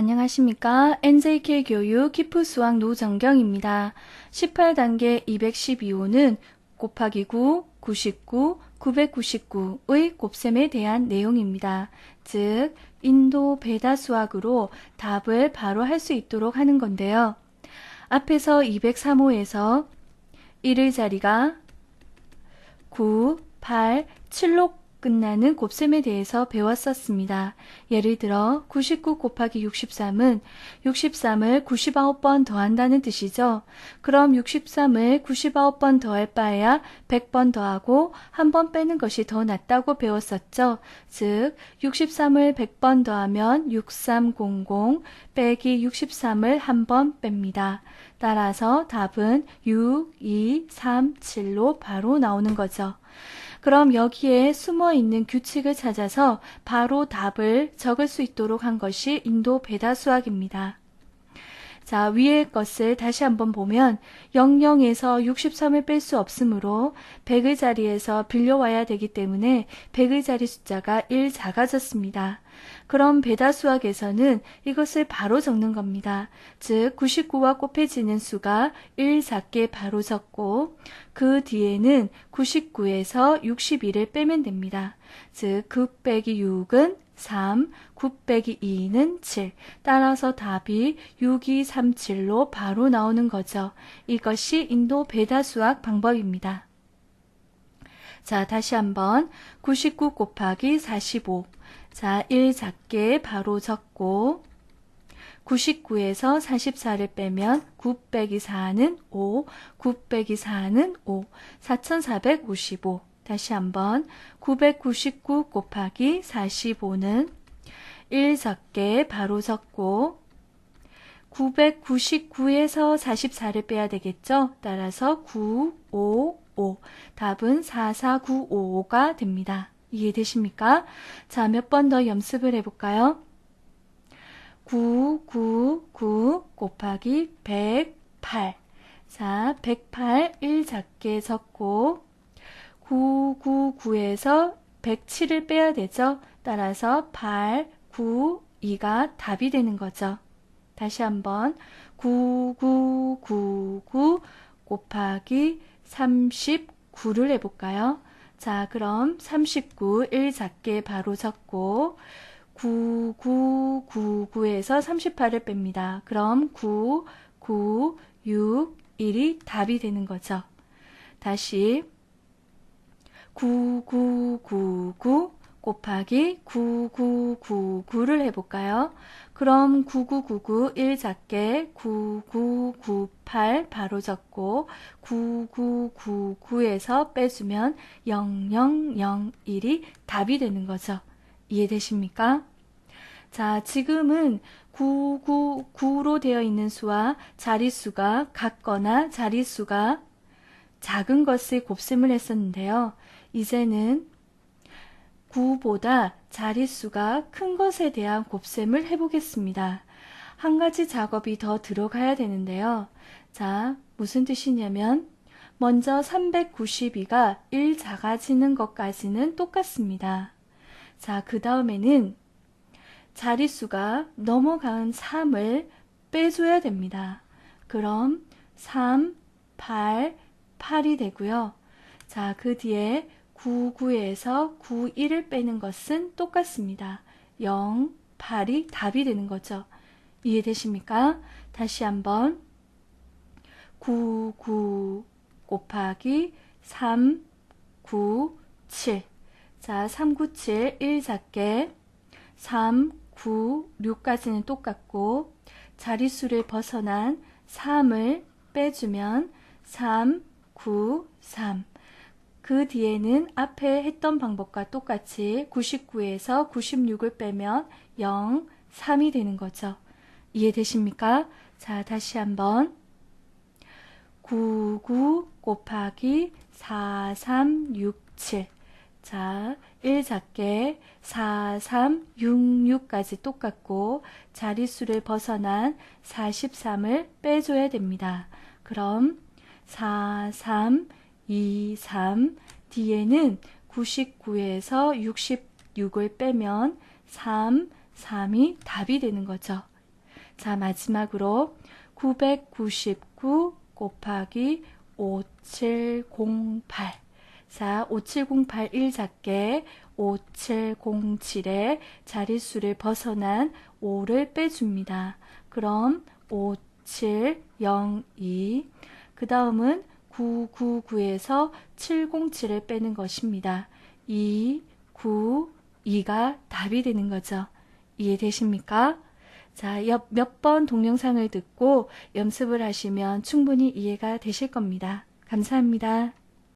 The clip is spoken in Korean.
안녕하십니까. NJK 교육 키프 수학 노정경입니다. 18단계 212호는 곱하기 9, 99, 999의 곱셈에 대한 내용입니다. 즉, 인도 배다 수학으로 답을 바로 할 수 있도록 하는 건데요. 앞에서 203호에서 1의 자리가 9, 8, 7로 끝나는 곱셈에 대해서 배웠었습니다. 예를 들어 99 곱하기 63은 63을 99번 더한다는 뜻이죠. 그럼 63을 99번 더할 바에야 100번 더하고 한 번 빼는 것이 더 낫다고 배웠었죠. 즉 63을 100번 더하면 6300 빼기 63을 한 번 뺍니다. 따라서 답은 6, 2, 3, 7로 바로 나오는 거죠. 그럼 여기에 숨어 있는 규칙을 찾아서 바로 답을 적을 수 있도록 한 것이 인도 배다 수학입니다. 자, 위의 것을 다시 한번 보면 00에서 63을 뺄 수 없으므로 100의 자리에서 빌려와야 되기 때문에 100의 자리 숫자가 1 작아졌습니다. 그럼 배다 수학에서는 이것을 바로 적는 겁니다. 즉 99와 곱해지는 수가 1 작게 바로 적고 그 뒤에는 99에서 61을 빼면 됩니다. 즉 9 빼기 6은 3, 9 빼기 2는 7. 따라서 답이 6, 2, 3, 7로 바로 나오는 거죠. 이것이 인도 배다 수학 방법입니다. 자, 다시 한번 99 곱하기 45. 자, 1 작게 바로 적고 99에서 44를 빼면 9 빼기 4는 5, 9 빼기 4는 5, 4455. 다시 한번 999 곱하기 45는 1 적게 바로 적고 999에서 44를 빼야 되겠죠? 따라서 9, 5, 5. 답은 44955가 됩니다. 이해되십니까? 자, 몇 번 더 연습을 해볼까요? 9, 9, 9 곱하기 108. 자, 108, 1 작게 적고 9, 9, 9에서 107을 빼야 되죠. 따라서 8, 9, 2가 답이 되는 거죠. 다시 한번 9, 9, 9, 9 곱하기 39를 해볼까요? 자, 그럼 39, 1 작게 바로 적고 9, 9, 9, 9에서 38을 뺍니다. 그럼 9, 9, 6, 1이 답이 되는 거죠. 다시 9, 9, 9, 9 곱하기 9999를 해볼까요? 그럼 9999 1 작게 9998 바로 적고 9999에서 빼주면 0001이 답이 되는 거죠. 이해되십니까? 자, 지금은 999로 되어 있는 수와 자릿수가 같거나 자릿수가 작은 것을 곱셈을 했었는데요. 이제는 9보다 자릿수가 큰 것에 대한 곱셈을 해보겠습니다. 한 가지 작업이 더 들어가야 되는데요. 자, 무슨 뜻이냐면 먼저 392가 1 작아지는 것까지는 똑같습니다. 자, 그 다음에는 자릿수가 넘어간 3을 빼줘야 됩니다. 그럼 3, 8, 8이 되고요. 자, 그 뒤에 99에서 91을 빼는 것은 똑같습니다. 0, 8이 답이 되는 거죠. 이해되십니까? 다시 한번 99 곱하기 3, 9, 7 자, 3, 9, 7, 1 작게 3, 9, 6까지는 똑같고 자릿수를 벗어난 3을 빼주면 3, 9, 3. 그 뒤에는 앞에 했던 방법과 똑같이 99에서 96을 빼면 0, 3이 되는 거죠. 이해되십니까? 자, 다시 한번 99 곱하기 4, 3, 6, 7 자, 1 작게 4, 3, 6, 6까지 똑같고 자릿수를 벗어난 43을 빼줘야 됩니다. 그럼 4, 3, 2, 3 뒤에는 99에서 66을 빼면 3, 3이 답이 되는 거죠. 자, 마지막으로 999 곱하기 5708. 자, 5708 1 작게 5707에 자릿수를 벗어난 5를 빼줍니다. 그럼 5702. 그 다음은 999에서 707을 빼는 것입니다. 2, 9, 2가 답이 되는 거죠. 이해되십니까? 자, 몇 번 동영상을 듣고 연습을 하시면 충분히 이해가 되실 겁니다. 감사합니다.